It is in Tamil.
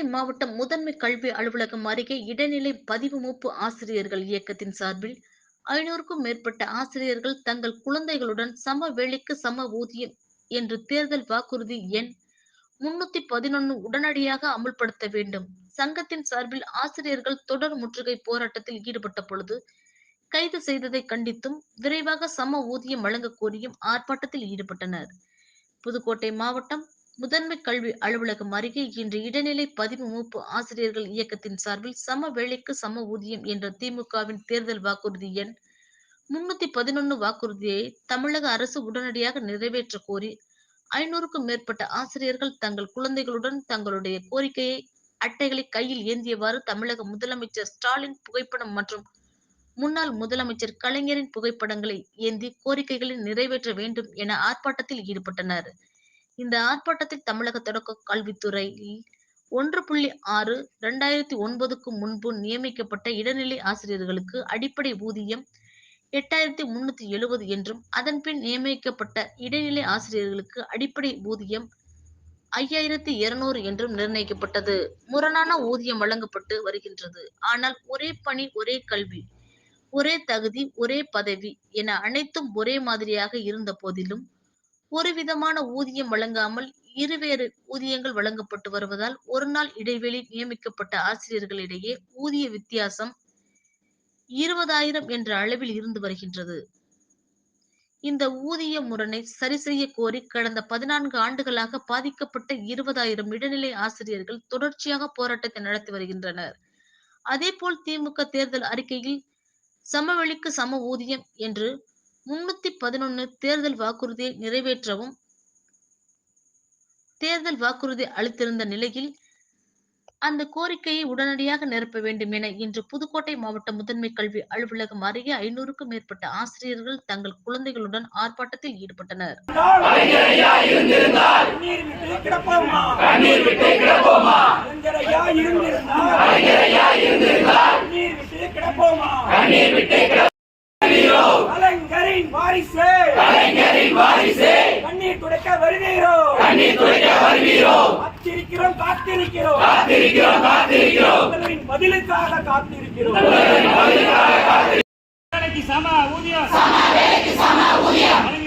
புதுக்கோட்டை மாவட்டம் முதன்மை கல்வி அலுவலகம் அருகே இடைநிலை பதிவு மூப்பு ஆசிரியர்கள் இயக்கத்தின் சார்பில் ஐநூறுக்கும் மேற்பட்ட ஆசிரியர்கள் தங்கள் குழந்தைகளுடன் சம வேலைக்கு சம ஊதியம் என்று தேர்தல் வாக்குறுதி எண் முன்னூத்தி பதினொன்னு உடனடியாக அமுல்படுத்த வேண்டும். சங்கத்தின் சார்பில் ஆசிரியர்கள் தொடர் முற்றுகை போராட்டத்தில் ஈடுபட்ட பொழுது கைது செய்ததை கண்டித்தும் விரைவாக சம ஊதியம் வழங்க கோரியும் ஆர்ப்பாட்டத்தில் ஈடுபட்டனர். புதுக்கோட்டை மாவட்டம் முதன்மை கல்வி அலுவலகம் அருகே இன்று இடைநிலை பதிவு மூப்பு ஆசிரியர்கள் இயக்கத்தின் சார்பில் சம வேலைக்கு சம ஊதியம் என்ற திமுகவின் தேர்தல் வாக்குறுதி எண் முன்னூத்தி பதினொன்னு வாக்குறுதியை தமிழக அரசு உடனடியாக நிறைவேற்ற கோரி ஐநூறுக்கும் மேற்பட்ட ஆசிரியர்கள் தங்கள் குழந்தைகளுடன் தங்களுடைய கோரிக்கையை அட்டைகளை கையில் ஏந்தியவாறு தமிழக முதலமைச்சர் ஸ்டாலின் புகைப்படம் மற்றும் முன்னாள் முதலமைச்சர் கலைஞரின் புகைப்படங்களை ஏந்தி கோரிக்கைகளை நிறைவேற்ற வேண்டும் என ஆர்ப்பாட்டத்தில் ஈடுபட்டனர். இந்த ஆர்ப்பாட்டத்தில் தமிழக தொடக்க கல்வித்துறையில் ஒன்று புள்ளி ஆறு இரண்டாயிரத்தி ஒன்பதுக்கு முன்பு நியமிக்கப்பட்ட இடைநிலை ஆசிரியர்களுக்கு அடிப்படை ஊதியம் எட்டாயிரத்தி முன்னூத்தி எழுபது என்றும் அதன் பின் நியமிக்கப்பட்ட இடைநிலை ஆசிரியர்களுக்கு அடிப்படை ஊதியம் ஐயாயிரத்தி இருநூறு என்றும் நிர்ணயிக்கப்பட்டது. முரணான ஊதியம் வழங்கப்பட்டு வருகின்றது. ஆனால் ஒரே பணி ஒரே கல்வி ஒரே தகுதி ஒரே பதவி என அனைத்தும் ஒரே மாதிரியாக இருந்த போதிலும் ஒரு விதமான ஊதியம் வழங்காமல் இருவேறு ஊதியங்கள் வழங்கப்பட்டு வருவதால் ஒரு நாள் இடைவெளி நியமிக்கப்பட்ட ஆசிரியர்களிடையே ஊதிய வித்தியாசம் இருபதாயிரம் என்ற அளவில் இருந்து வருகின்றது. இந்த ஊதிய முரணை சரி செய்ய கோரி கடந்த பதினான்கு ஆண்டுகளாக பாதிக்கப்பட்ட இருபதாயிரம் இடைநிலை ஆசிரியர்கள் தொடர்ச்சியாக போராட்டத்தை நடத்தி வருகின்றனர். அதேபோல் திமுக தேர்தல் அறிக்கையில் சமவெளிக்கு சம ஊதியம் என்று முன்னூத்தி பதினொன்னு தேர்தல் வாக்குறுதியை நிறைவேற்றவும் தேர்தல் வாக்குறுதி அளித்திருந்த நிலையில் அந்த கோரிக்கையை உடனடியாக நிரப்ப வேண்டும் என இன்று புதுக்கோட்டை மாவட்ட முதன்மை கல்வி அலுவலகம் அருகே ஐநூறுக்கும் மேற்பட்ட ஆசிரியர்கள் தங்கள் குழந்தைகளுடன் ஆர்ப்பாட்டத்தில் ஈடுபட்டனர். கண்ணீர் கிடப்போமா கண்ணீர் விட்டு கிடப்போமா கலைஞரையா இருந்திருந்தால் கலைஞரையா இருந்திருந்தால் கண்ணீர் விட்டு கிடப்போமா கண்ணீர் விட்டு கலைஞரின் வாரிசு. கலைஞரின் வாரிசு. கண்ணீர் துடைக்க வருவீரோ கண்ணீர் துடைக்க வருவீரோ காத்திருக்கிறோம் காத்திருக்கிறோம். காத்திருக்கிறோம் காத்திருக்கிறோம். உங்களின் பதிலுக்காக காத்திருக்கிறோம். வேலைக்கு சம ஊதியம். சம வேலைக்கு சம ஊதியம்.